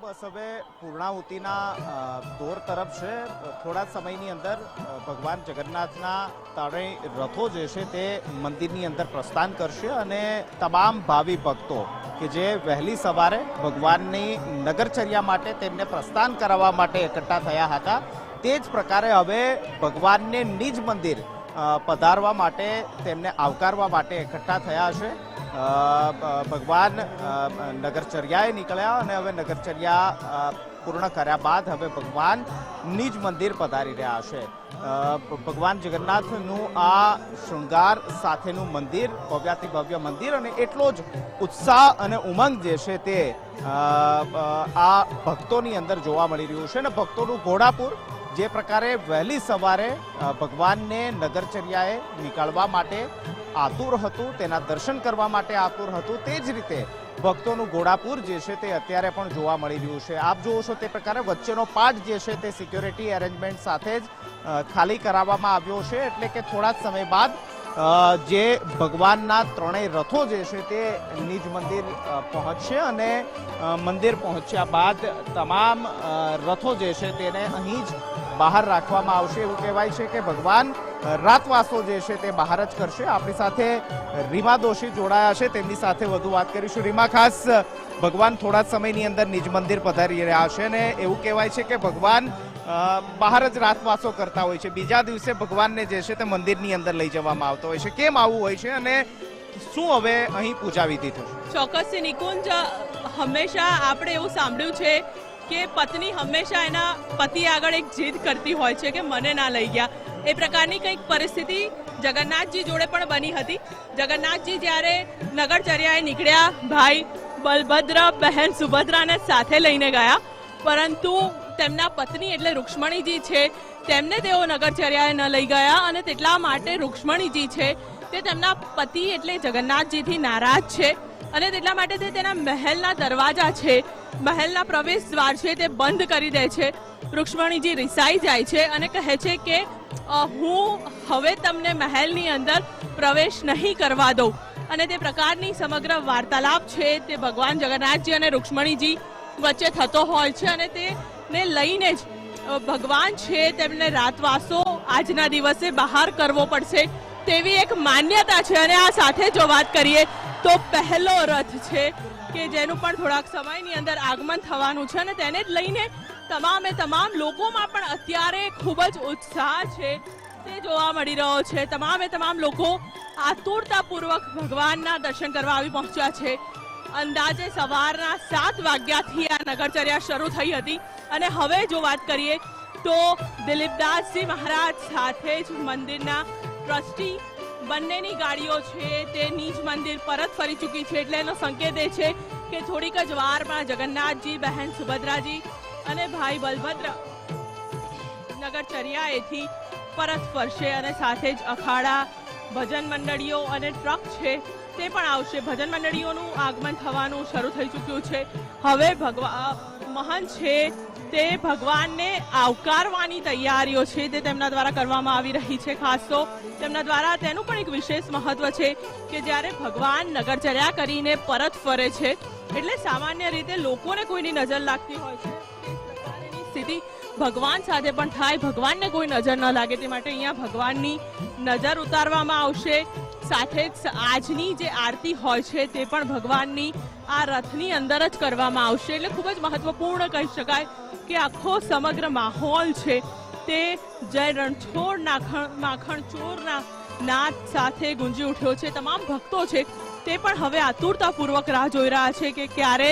બસ હવે પૂર્ણાહુતિના દોર તરફ છે. થોડા સમયની અંદર ભગવાન જગન્નાથના ત્રણેય રથો જે છે તે મંદિરની અંદર પ્રસ્થાન કરશે અને તમામ ભાવિ ભક્તો કે જે વહેલી સવારે ભગવાનની નગરચર્યા માટે તેમને પ્રસ્થાન કરાવવા માટે એકઠા થયા હતા, તે જ પ્રકારે હવે ભગવાનને નિજ મંદિર પધારવા માટે તેમને આવકારવા માટે એકઠા થયા છે. ભગવાન નગરચર્યાએ નીકળ્યા અને હવે નગરચર્યા પૂર્ણ કર્યા બાદ હવે ભગવાન નિજ મંદિર પધારી રહ્યા છે. ભગવાન જગન્નાથનું આ શૃંગાર સાથેનું મંદિર, ભવ્યાતિ ભવ્ય મંદિર અને એટલો જ ઉત્સાહ અને ઉમંગ જે છે તે આ ભક્તોની અંદર જોવા મળી રહ્યું છે અને ભક્તોનું ઘોડાપુર જે પ્રકારે વહેલી સવારે ભગવાનને નગરચર્યાએ નીકળવા માટે આતુર હતું, તેના દર્શન કરવા માટે આતુર હતું, તે જ રીતે ભક્તોનું ઘોડાપુર જે છે તે અત્યારે પણ જોવા મળી રહ્યું છે. આપ જુઓ છો તે પ્રકારે વચ્ચેનો પાર્ટ જે છે તે સિક્યોરિટી એરેન્જમેન્ટ સાથે જ ખાલી કરાવવામાં આવ્યો છે. એટલે કે થોડા જ સમય બાદ જે ભગવાનના ત્રણેય રથો જે છે તે નિજ મંદિર પહોંચશે અને મંદિર પહોંચ્યા બાદ તમામ રથો જે છે તેને અહીં જ બહાર રાખવામાં આવશે. એવું કહેવાય છે કે ભગવાન રાતવાસો જે છે તે બહાર જ કરશે. આપણી સાથે રીમા દોશી જોડાયા છે. તેમની સાથે વધુ વાત કરીશું. રીમા, ખાસ ભગવાન થોડા સમયની અંદર નિજ મંદિર પધારી રહ્યા છે અને એવું કહેવાય છે કે ભગવાન બહાર જ રાતવાસો કરતા હોય છે. બીજા દિવસે ભગવાનને જે છે તે મંદિરની અંદર લઈ જવામાં આવતો હોય છે. કેમ આવું હોય છે અને શું હવે અહીં પૂજા વિધિ થશે? ચોક્કસથી નિકુંજ, હંમેશા આપણે એવું સાંભળ્યું છે કે પત્ની હંમેશા એના પતિ આગળ એક જીદ કરતી હોય છે કે મને ના લઈ ગયા. એ પ્રકારની કંઈક પરિસ્થિતિ જગન્નાથજી જોડે પણ બની હતી. જગન્નાથજી જ્યારે નગરચર્યાએ નીકળ્યા, ભાઈ બલભદ્ર, બહેન સુભદ્રાને સાથે લઈને ગયા. પરંતુ તેમના પત્ની એટલે રૂક્ષ્મણીજી છે, તેમને તેઓ નગરચર્યાએ ન લઈ ગયા અને તેટલા માટે રૂક્ષ્મણીજી છે, તે તેમના પતિ એટલે જગન્નાથજીથી નારાજ છે અને તેટલા માટે તે તેના મહેલના દરવાજા છે. મહેલના પ્રવેશ દ્વાર છે, તે બંધ કરી દે છે. રૂક્ષ્મણીજી રિસાઈ જાય છે અને કહે છે કે હું હવે તમને મહેલની અંદર પ્રવેશ નહીં કરવા દઉં. અને તે પ્રકારની સમગ્ર વાર્તાલાપ છે તે ભગવાન જગન્નાથજી અને રૂક્ષ્મણીજી વચ્ચે થતો હોય છે અને તેને લઈને જ ભગવાન છે તેમને રાતવાસો આજના દિવસે બહાર કરવો પડશે તેવી એક માન્યતા છે. અને આ સાથે જો વાત કરીએ તો પહેલો રથ છે કે જેનું પણ થોડાક સમયની અંદર આગમન થવાનું છે અને તેને જ લઈને તમામે તમામ લોકોમાં પણ અત્યારે ખૂબ જ ઉત્સાહ છે. તે જોવા મળી રહ્યો છે. તમામે તમામ લોકો આતુરતાપૂર્વક ભગવાનના દર્શન કરવા આવી પહોંચ્યા છે. અંદાજે સવારના સાત વાગ્યાથી આ નગરચર્યા શરૂ થઈ હતી. અને હવે જો વાત કરીએ તો દિલીપદાસજી મહારાજ સાથે જ મંદિરના ટ્રસ્ટી બંનેની ગાડીઓ છે તે નીચ મંદિર પરત ફરી ચૂકી છે. એટલે એનો સંકેત એ છે કે થોડીક જ વારમાં જગન્નાથજી, બહેન સુભદ્રાજી અને ભાઈ બલભદ્ર નગરચર્યાએથી પરત ફરશે અને સાથે જ અખાડા, ભજન મંડળીઓ અને ટ્રક છે તે પણ આવશે. ભજન મંડળીઓનું આગમન થવાનું શરૂ થઈ ચૂક્યું છે. હવે ભગવા, મહાન છે તે ભગવાનને આવકારવાની તૈયારીઓ છે તે તેમના દ્વારા કરવામાં આવી રહી છે. ખાસ તો તેમના દ્વારા તેનું પણ એક વિશેષ મહત્વ છે કે જ્યારે ભગવાન નગરચર્યા કરીને પરત ફરે છે, એટલે સામાન્ય રીતે લોકોને કોઈની નજર લાગતી હોય છે. સ્થિતિ ભગવાન સાથે પણ થાય, ભગવાનને કોઈ નજર ન લાગે, તે માટે અહીંયા ભગવાનની નજર ઉતારવામાં આવશે. સાથે જ આજની જે આરતી હોય છે, તે પણ ભગવાનની આ રથની અંદર જ કરવામાં આવશે. એટલે ખૂબ જ મહત્વપૂર્ણ કહી શકાય કે આખો સમગ્ર માહોલ છે તે જય રણછોડ નાખણ, માખણ ચોરના નાદ સાથે ગુંજી ઉઠ્યો છે. તમામ ભક્તો છે તે પણ હવે આતુરતાપૂર્વક રાહ જોઈ રહ્યા છે કે ક્યારે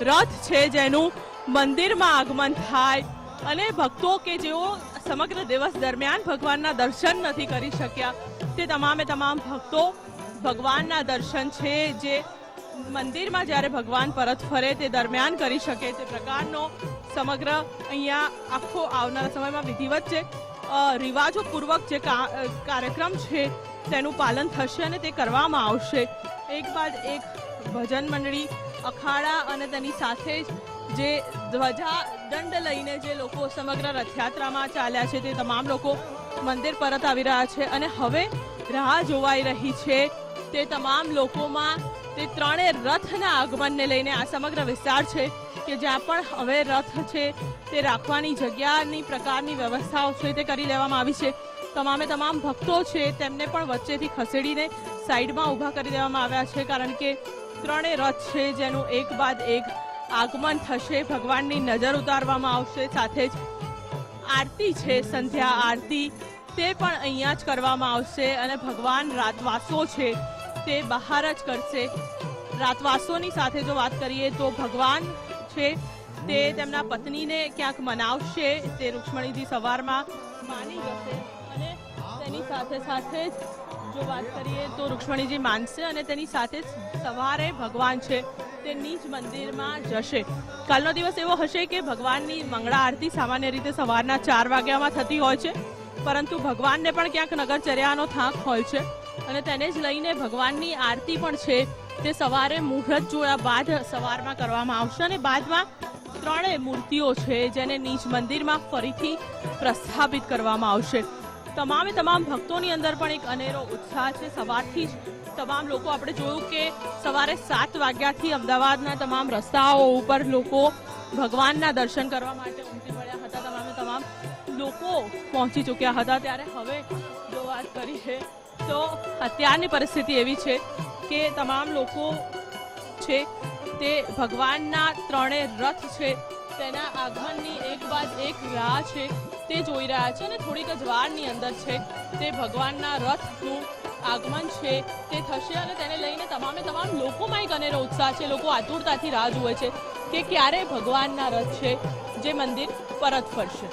રથ છે જેનું મંદિરમાં આગમન થાય અને ભક્તો કે જેઓ સમગ્ર દિવસ દરમિયાન ભગવાનના દર્શન નથી કરી શક્યા, તે તમામે તમામ ભક્તો ભગવાનના દર્શન છે, જે મંદિરમાં જ્યારે ભગવાન પરત ફરે તે દરમિયાન કરી શકે તે પ્રકારનો સમગ્ર અહીંયા આખો આવનારા સમયમાં વિધિવત છે રિવાજોપૂર્વક જે કાર્યક્રમ છે તેનું પાલન થશે અને તે કરવામાં આવશે. એક બાદ એક ભજન મંડળી અખાડા અને તેની સાથે જ જે ધ્વજા દંડ લઈને જે લોકો સમગ્ર રથયાત્રામાં ચાલ્યા છે તે તમામ લોકો મંદિર પરત આવી રહ્યા છે અને હવે રાહ જોવાઈ રહી છે તે તમામ લોકોમાં તે ત્રણેય રથના આગમનને લઈને આ સમગ્ર વિસ્તાર છે કે જ્યાં પણ હવે રથ છે તે રાખવાની જગ્યાની પ્રકારની વ્યવસ્થાઓ છે તે કરી લેવામાં આવી છે. તમામે તમામ ભક્તો છે તેમને પણ વચ્ચેથી ખસેડીને સાઈડમાં ઊભા કરી દેવામાં આવ્યા છે કારણ કે ત્રણેય રથ છે જેનું એક બાદ એક આગમન થશે, ભગવાનની નજર ઉતારવામાં આવશે, સાથે જ આરતી છે, સંધ્યા આરતી, તે પણ અહીંયા જ કરવામાં આવશે અને ભગવાન રાતવાસો છે, તે બહાર જ કરશે. રાતવાસોની સાથે જો વાત કરીએ તો ભગવાન છે, તે તેમના પત્નીને ક્યાંક મનાવશે, તે રૂક્ષ્મણીજી સવારમાં માની જશે અને તેની સાથે સાથે જ જો વાત કરીએ તો રૂક્ષ્મણીજી માનશે અને તેની સાથે સવારે ભગવાન છે. તે નીચ મંદિરમાં જશે. કાલનો દિવસ એવો હશે કે ભગવાનની મંગળા આરતી સામાન્ય રીતે સવારના ચાર વાગ્યામાં થતી હોય છે, પરંતુ ભગવાનને પણ ક્યાંક નગરચર્યાનો થાક હોય છે અને તેને જ લઈને ભગવાનની આરતી પણ છે. તે સવારે મુહૂર્ત જોયા બાદ સવારમાં કરવામાં આવશે અને બાદમાં ત્રણેય મૂર્તિઓ છે જેને નીચ મંદિરમાં ફરીથી પ્રસ્થાપિત કરવામાં આવશે. તમામે તમામ ભક્તોની અંદર પણ એક અનેરો ઉત્સાહ છે. સવારથી જ તમામ લોકો આપણે જોયું કે સવારે સાત વાગ્યાથી અમદાવાદના તમામ રસ્તાઓ ઉપર લોકો ભગવાનના દર્શન કરવા માટે ઉમટી પડ્યા હતા. તમામે તમામ લોકો પહોંચી ચૂક્યા હતા. ત્યારે હવે જો વાત કરીએ તો અત્યારની પરિસ્થિતિ એવી છે કે તમામ લોકો છે તે ભગવાનના ત્રણેય રથ છે. તેના આગમનની એક બાદ એક રાહ છે તે જોઈ રહ્યા છે અને થોડીક જ વારની અંદર છે તે ભગવાનના રથનું આગમન છે તે થશે અને તેને લઈને તમામે તમામ લોકોમાં એક અનેરો ઉત્સાહ છે. લોકો આતુરતાથી રાહ જુએ છે કે ક્યારે ભગવાનના રથ છે જે મંદિર પરત ફરશે.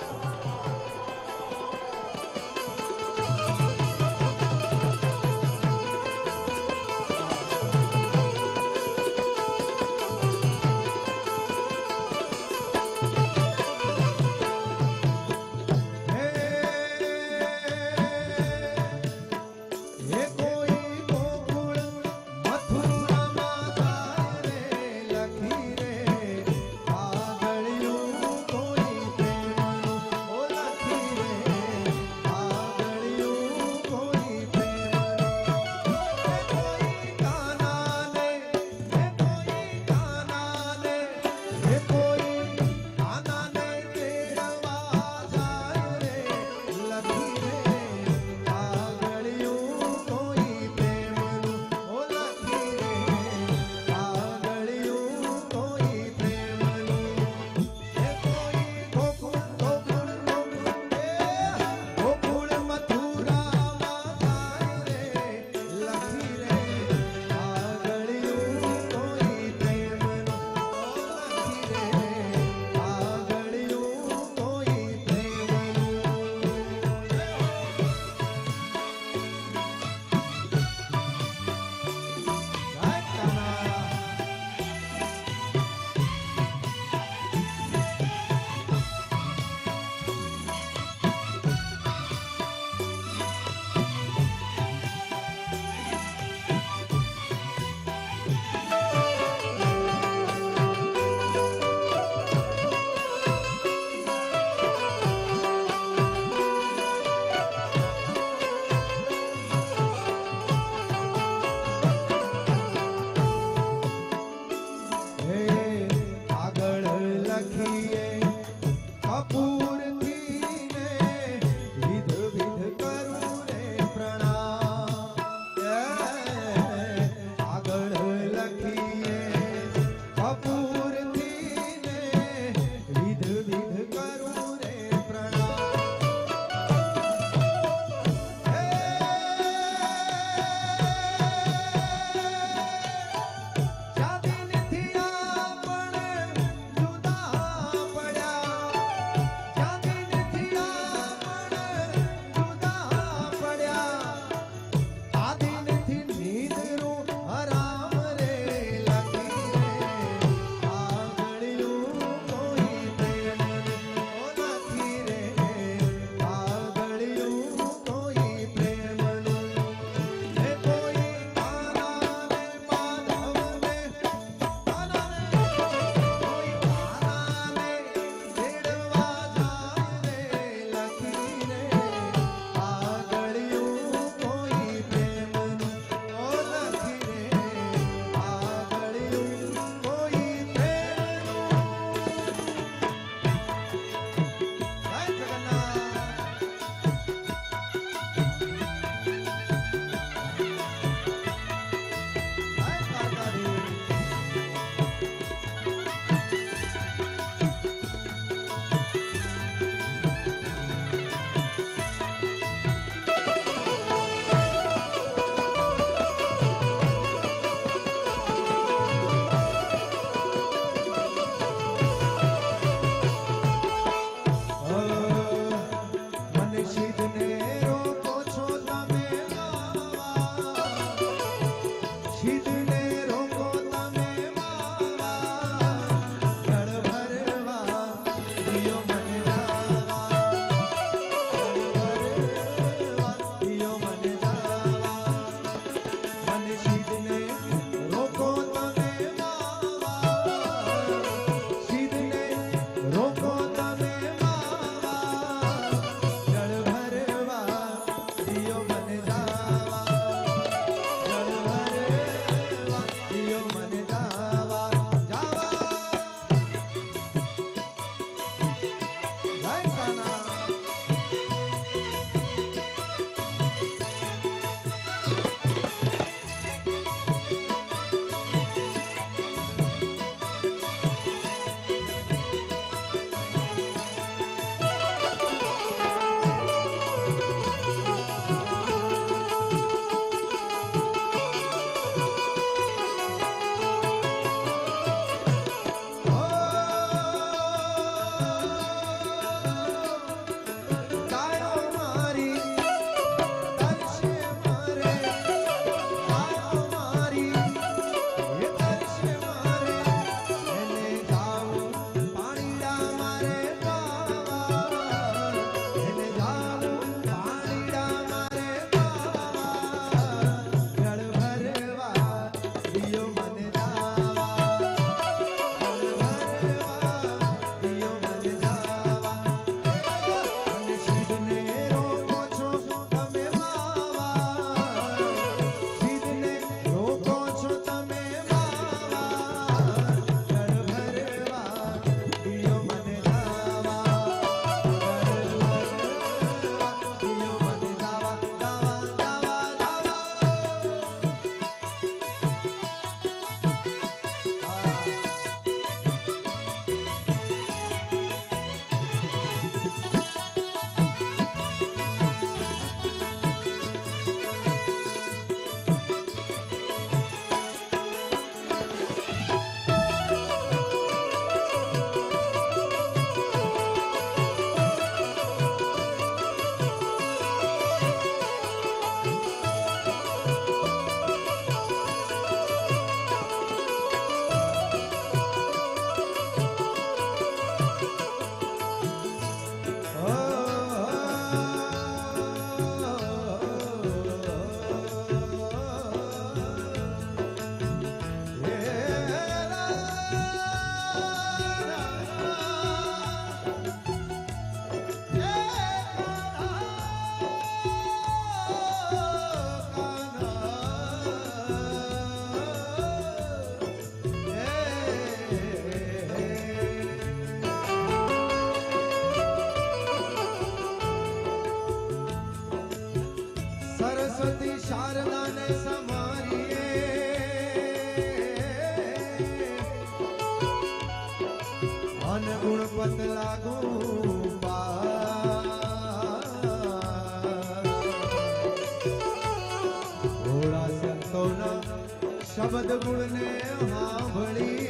શબ્દ ગુણને સાંભળી.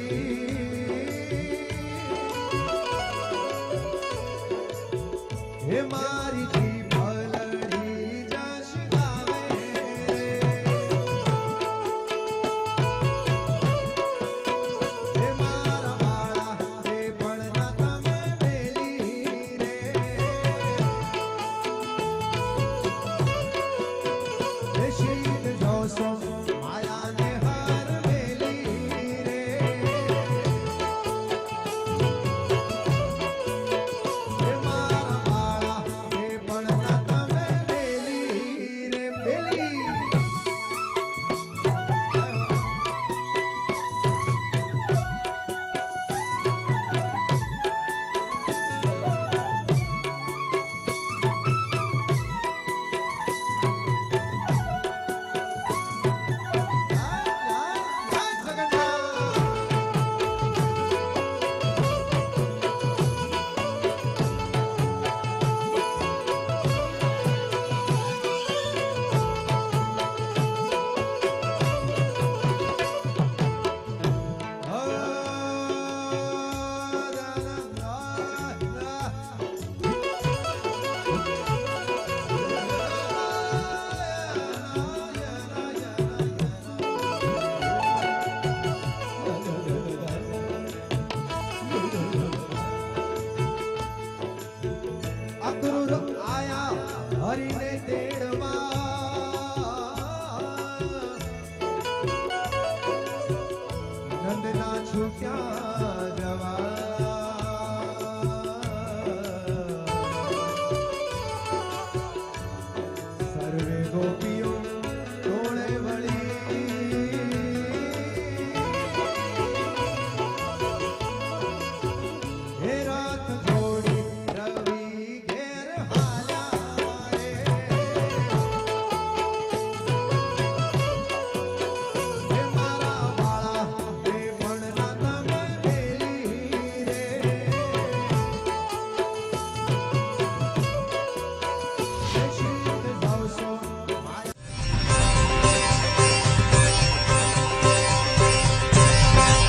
હે મારી